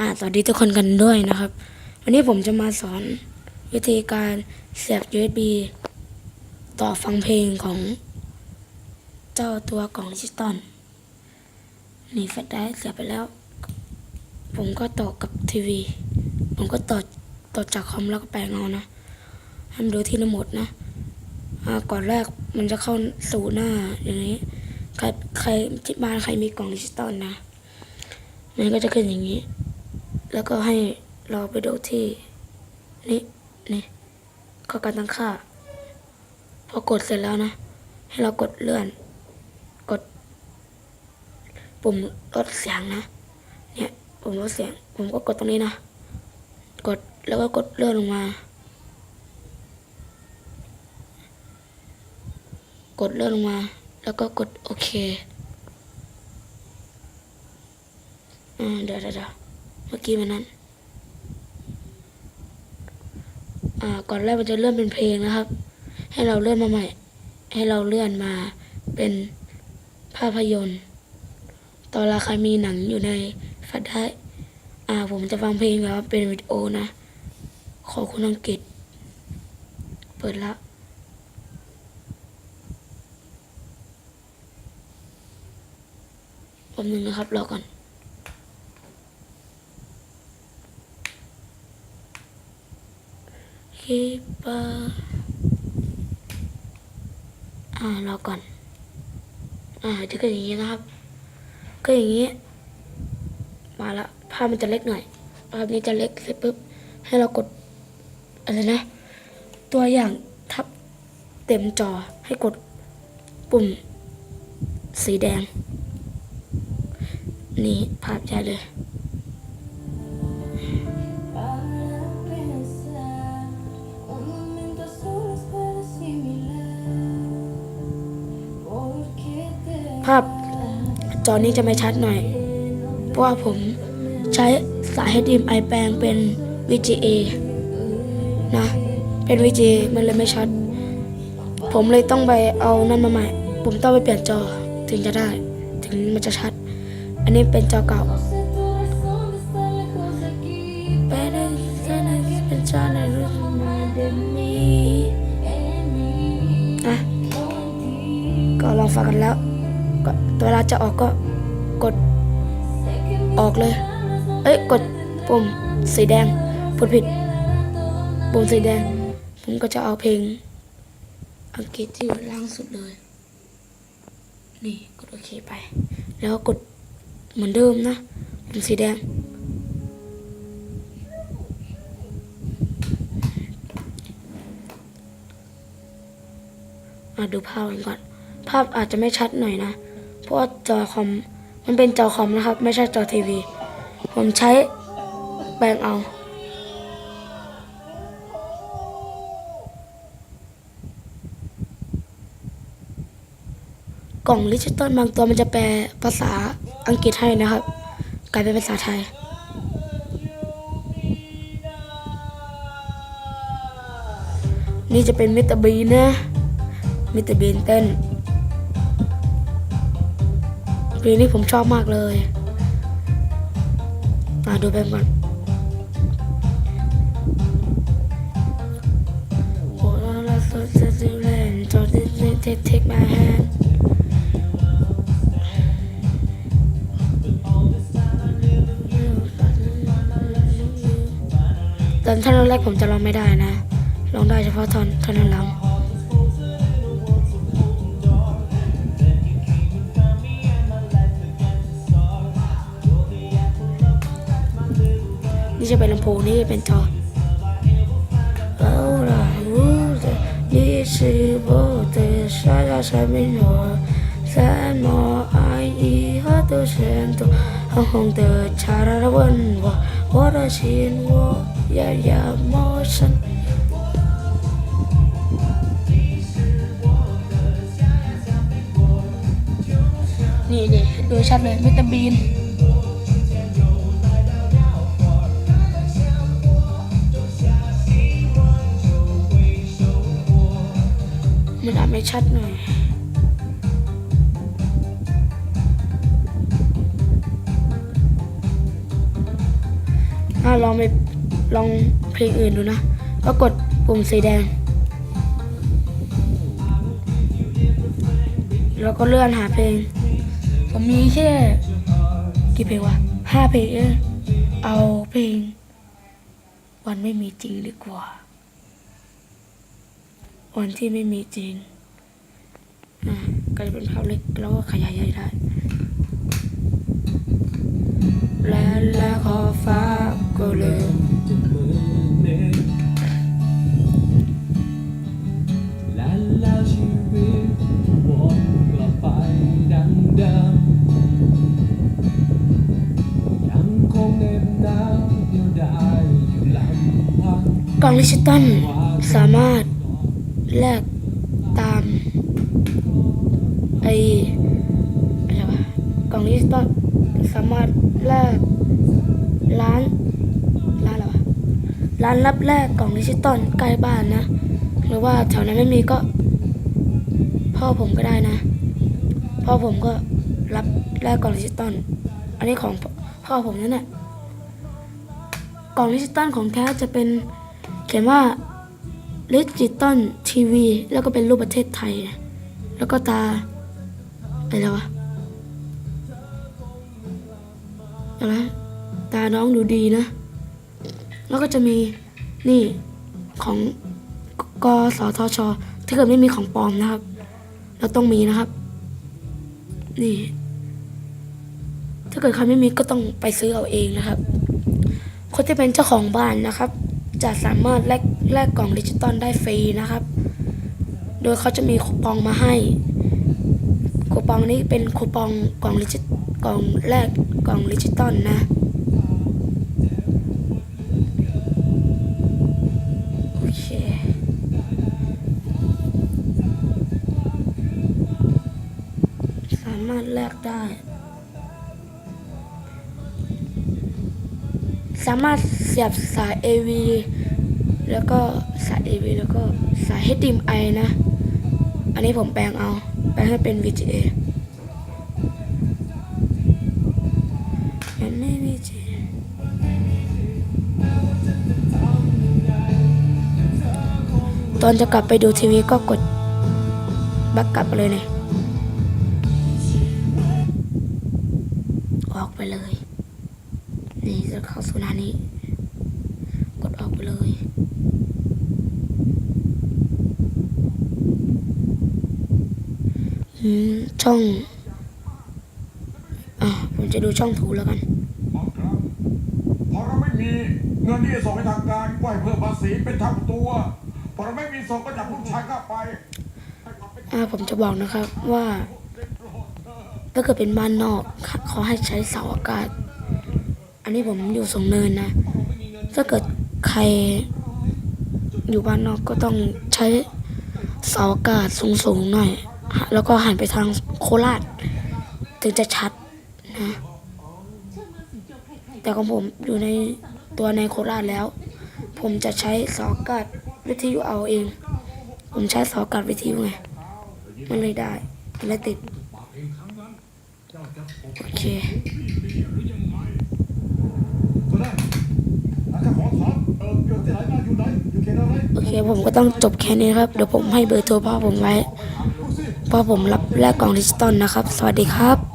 อ่าสวัสดีทุกคนกันด้วยนะครับ วันนี้ผมจะมาสอนวิธีการเสียบ USB ต่อฟังเพลงของเจ้าตัวกล่องดิจิตอลนี่แฟลชไดรฟ์เสียบไปแล้ว ผมก็ต่อกับทีวี ผมก็ต่อต่อจากคอมแล้วก็แปลงเอานะให้มันดูที่รีโมทนะอ่าก่อนแรกมันจะเข้าสู่หน้าอย่างนี้ ใครใครที่บ้านใครมีกล่องดิจิตอลนะมันก็จะขึ้นอย่างนี้ แล้วก็ให้เราไปดูที่นี่นี่ข้อการตั้งค่า พอกดเสร็จแล้วนะ ให้เรากดเลื่อน กด ปุ่มลดเสียงนะ เนี่ยปุ่มลดเสียง ผมก็กดตรงนี้นะ กดแล้วก็กดเลื่อนลงมา กดเลื่อนลงมา แล้วก็กดโอเคอ่าเดี๋ยวเดี๋ยว เมื่อกี้มันนั้น อ่า ก่อนแรกมันจะเลื่อนเป็นเพลงนะครับ ให้เราเลื่อนมาใหม่ ให้เราเลื่อนมาเป็นภาพยนตร์ ตอนราใครมีหนังอยู่ในแฟลชไดรฟ์อ่า ผมจะฟังเพลงแบบว่าเป็นวิดีโอนะ ขอคุณอังกฤษ เปิดละแป๊บนึงนะครับรอก่อน คีปเปอร์อ่ารอก่อน อ่าจะก็อย่างนี้นะครับ ก็อย่างนี้ มาละภาพมันจะเล็กหน่อย ภาพนี้จะเล็กเสร็จปุ๊บ ให้เรากดอะไรนะ ตัวอย่างทับเต็มจอให้กดปุ่มสีแดง นี่ภาพใหญ่เลย ภาพจอนี้จะไม่ชัดหน่อย เพราะว่าผมใช้สาย HDMI แปลงเป็น VGA นะ เป็น VGA มันเลยไม่ชัด ผมเลยต้องไปเอานั่นมาใหม่ ผมต้องไปเปลี่ยนจอถึงจะได้ ถึงมันจะชัด อันนี้เป็นจอเก่า no sé tu razón de estar lejos de aquí. เป็นเป็นจอในรุ่นมาเดมี En mí, อะ no en ti. ก็ลองฟังกันแล้วก็ เวลาจะออกก็กดออกเลย เอ้ยกดปุ่มสีแดงพูดผิด ปุ่มสีแดง ผมก็จะเอาเพลง อังกฤษที่อยู่ล่างสุดเลย นี่กดโอเคไป แล้วกดเหมือนเดิมนะ ปุ่มสีแดง มาดูภาพกันก่อน ภาพอาจจะไม่ชัดหน่อยนะ เพราะว่าจอคอมมันเป็นจอคอมนะครับ ไม่ใช่จอทีวี ผมใช้แปลงเอา กล่องดิจิตอลบางตัวมันจะแปลภาษาอังกฤษให้นะครับ กลายเป็นภาษาไทยนี่จะเป็นมิสเตอร์บีนนะ มิสเตอร์บีนเต้น เพลงนี้ผมชอบมากเลยมาดูไปก่อนโอ้เราสดจะดูแลจอดเทคเทคมาแฮนตอนท่อนแรกผมจะร้องไม่ได้นะร้องได้เฉพาะท่อนท่อนหลังี่จะเป็นลำโพงนี่จะเป็นจอเอาล่ะรู้แต่นี่สิบอเตชาชาชาไม่หนอแสนหมอไออีฮัตเห้นวะนี่ดิดูชัดเลยวิตามิน มันอาจไม่ชัดหน่อยถ้าลองไปลองเพลงอื่นดูนะ ก็กดปุ่มสีแดง แล้วก็เลื่อนหาเพลง ผมมีแค่กี่เพลงวะห้าเพลงเองเอาเพลง วันไม่มีจริงดีกว่า วันที่ไม่มีจริง ก็จะเป็นภาพเล็กแล้วก็ขยายใหญ่ได้ และและขอบฟ้าก็เลยและแล้วชีวิตวนกลับไปดังเดิมยังคงเหน็บหนาวเดียวดายอยู่ลำพังกล่องดิจิตอลสามารถแลกตามไออะไรวะก ล่องดิจิตอลสามารถแลกร้านร้านอะไรวะร้านรับแลกกล่องดิจิตอลใกล้บ้านนะ หรือว่าแถวนั้นไม่มีก็ พ่อผมก็ได้นะ พ่อผมก็รับแลกกล่องดิจิตอลอันนี้ของพ่อผมนั่นแหละกล่องดิจิตอลของแท้จะเป็นเขียนว่าดิจิตอลทีวีแล้วก็เป็นรูปประเทศไทย แล้วก็ตาอะไรวะ นะตาน้องดูดีนะ แล้วก็จะมีนี่ของกสทช ถ้าเกิดไม่มีของปลอมนะครับ เราต้องมีนะครับ นี่ ถ้าเกิดใครไม่มีก็ต้องไปซื้อเอาเองนะครับ คนที่เป็นเจ้าของบ้านนะครับ จะสามารถแลกแลกกล่องดิจิตอลได้ฟรีนะครับ โดยเขาจะมีคูปองมาให้คูปองนี้เป็นคูปองกล่องดิจิกล่องแลก กล่องดิจิตอลนะโอเคสามารถแลกได้ สามารถเสียบสาย AV แล้วก็สาย AV แล้วก็สาย HDMI นะ อันนี้ผมแปลงเอา แปลงให้เป็น VGA อนจะกลับไปดูทีวีก็กดบักกลับเลยเนี่ยออกไปเลย นี่จะเข้าสู่หน้านี้ กดออกไปเลยอืมช่องอะผมจะดูช่องถูแล้วกันครับพอเราไม่มีเงินที่จะส่งให้ทางการก็ให้เพิ่มภาษีเป็นเท่าตัว พอไม่มีส่งก็จับลูกชายเข้าไปอ่าผมจะบอกนะครับว่า ถ้าเกิดเป็นบ้านนอกเขาให้ใช้เสาอากาศ อันนี้ผมอยู่สงเนินนะ ถ้าเกิดใครอยู่บ้านนอกก็ต้องใช้เสาอากาศสูงๆหน่อย แล้วก็หันไปทางโคราช ถึงจะชัดนะ แต่ของผมอยู่ในตัวในโคราชแล้ว ผมจะใช้เสาอากาศ วิทยุเอาเอง ผมใช้สอกาศวิทยุไง มันเลยได้มันเลยติด โอเคโอเคผมก็ต้องจบแค่นี้ครับ เดี๋ยวผมให้เบอร์โทรพ่อผมไว้ พ่อผมรับแลกกล่องดิจิตอลนะครับ สวัสดีครับ